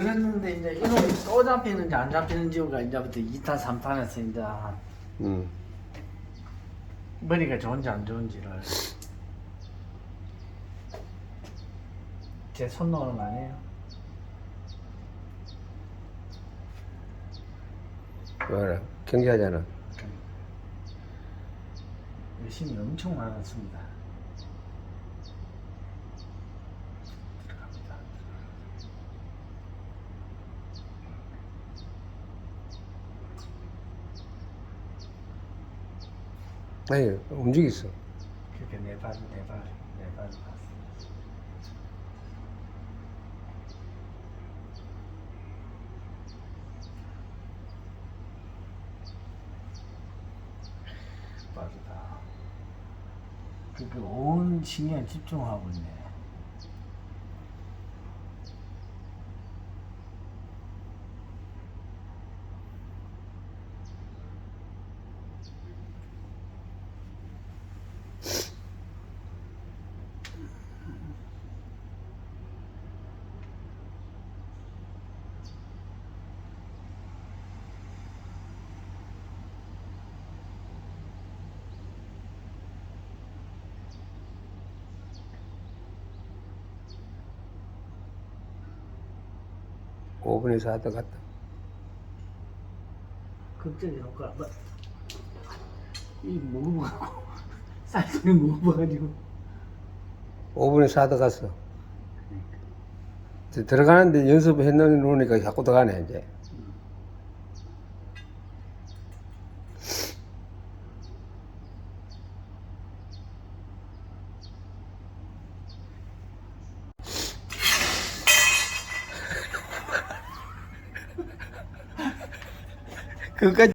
그랬는데 이제 이놈이 또 잡히는지 안 잡히는지 가 이제부터 2타 3탄에서 이제 음. 머리가 좋은지 안 좋은지를 제 손놈은 아니에요. 뭐라 경기하잖아. 열심히 엄청 많았습니다. 아니 움직였어. 그렇게 네 발, 네 발, 네발 봤습니다. 빠르다. 그렇게 온 신경 집중하고 있네. 오분에서 하다 갔다. 극적인 효과. 뭐, 이 무거워가지고 쌀이 무거워가지고. 오분에서 하다 갔어. 들어가는데 연습해 놓으니까 자꾸 들어가네 이제. 그까지